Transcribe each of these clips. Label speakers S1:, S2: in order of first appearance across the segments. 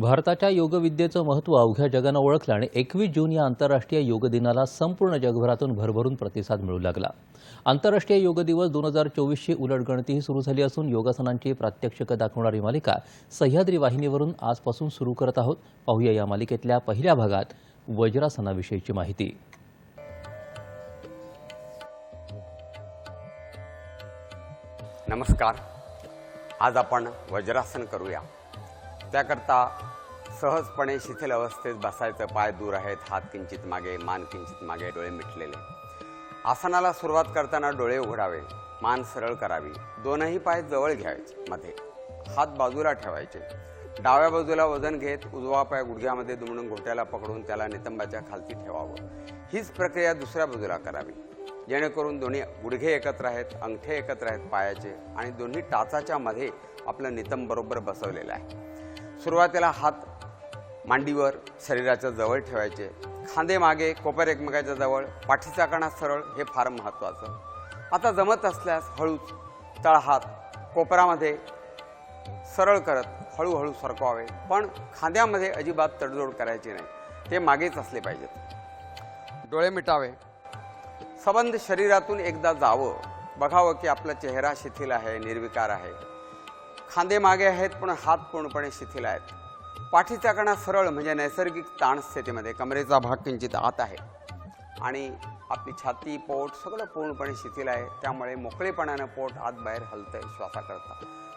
S1: भारताच्या योगविद्येचं महत्त्व अवघ्या जगानं ओळखलं आणि एकवीस जून या आंतरराष्ट्रीय योग दिनाला संपूर्ण जगभरातून भरभरून प्रतिसाद मिळू लागला. आंतरराष्ट्रीय योग दिवस दोन हजार चोवीसची उलटगणतीही सुरू झाली असून योगासनांची प्रात्यक्षिकं दाखवणारी मालिका सह्याद्री वाहिनीवरून आजपासून सुरू करत आहोत. पाहूया या मालिकेतल्या पहिल्या भागात वज्रासनाविषयीची माहिती.
S2: नमस्कार. आज आपण वज्रासन करूया. त्याकरता सहजपणे शिथिल अवस्थेत बसायचं पाय दूर आहेत हात किंचित मागे मान किंचित मागे डोळे मिटलेले. आसनाला सुरुवात करताना डोळे उघडावे मान सरळ करावी. दोनही पाय जवळ घ्यायचे मध्ये हात बाजूला ठेवायचे. डाव्या बाजूला वजन घेत उजवा पाय गुडघ्यामध्ये दुमडून घोट्याला पकडून त्याला नितंबाच्या खालती ठेवावं. हीच प्रक्रिया दुसऱ्या बाजूला करावी. जेणेकरून दोन्ही गुडघे एकत्र आहेत अंगठे एकत्र आहेत पायाचे आणि दोन्ही टाचाच्या मध्ये आपलं नितंब बरोबर बसवलेलं आहे. सुरुवातीला हात मांडीवर शरीराच्या जवळ ठेवायचे. खांदे मागे कोपर एकमेकाच्या जवळ पाठीचा कणा सरळ हे फार महत्त्वाचं आता जमत असल्यास हळूच तळहात कोपरामध्ये सरळ करत हळूहळू सरकवावे. पण खांद्यामध्ये अजिबात तडजोड करायची नाही. ते मागेच असले पाहिजेत. डोळे मिटावे. सबंध शरीरातून एकदा जावं. बघावं की आपला चेहरा शिथिल आहे निर्विकार आहे. खांदे मागे आहेत पण हात पूर्णपणे शिथिल आहेत. पाठीचा कणा सरळ म्हणजे नैसर्गिक ताण स्थितीमध्ये कमरेचा भाग किंचित आत आहे. आणि आपली छाती पोट सगळं पूर्णपणे शिथिल आहे. त्यामुळे मोकळेपणानं पोट आत बाहेर हलतंय श्वासाकरता.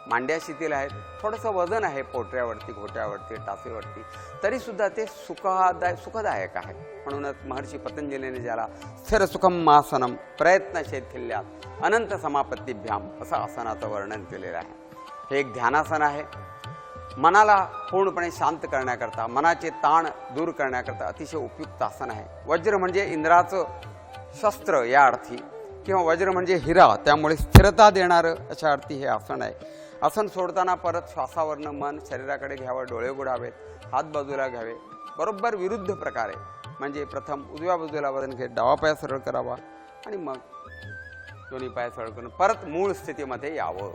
S2: मांड्या शिथिल आहेत. थोडंसं वजन आहे पोटऱ्यावरती घोट्यावरती टाचेवरती तरीसुद्धा ते सुखदाय सुखदायक आहे. म्हणूनच महर्षी पतंजलीने ज्याला स्थिर सुखम आसनम प्रयत्न शैथिल्यात अनंत समापत्तीभ्याम असं आसनाचं वर्णन केलेलं आहे. हे एक ध्यानासन आहे. मनाला पूर्णपणे शांत करण्याकरता मनाचे ताण दूर करण्याकरता अतिशय उपयुक्त आसन आहे. वज्र म्हणजे इंद्राचं शस्त्र या अर्थी किंवा वज्र म्हणजे हिरा त्यामुळे स्थिरता देणारं अशा अर्थी हे आसन आहे. आसन सोडताना परत श्वासावरनं मन शरीराकडे घ्यावं डोळे उघडावेत हात बाजूला घ्यावे. बरोबर विरुद्ध प्रकारे म्हणजे प्रथम उजव्या बाजूला वजन घेत डावा पाय सरळ करावा आणि मग दोन्ही पाय सरळ करून परत मूळ स्थितीमध्ये यावं.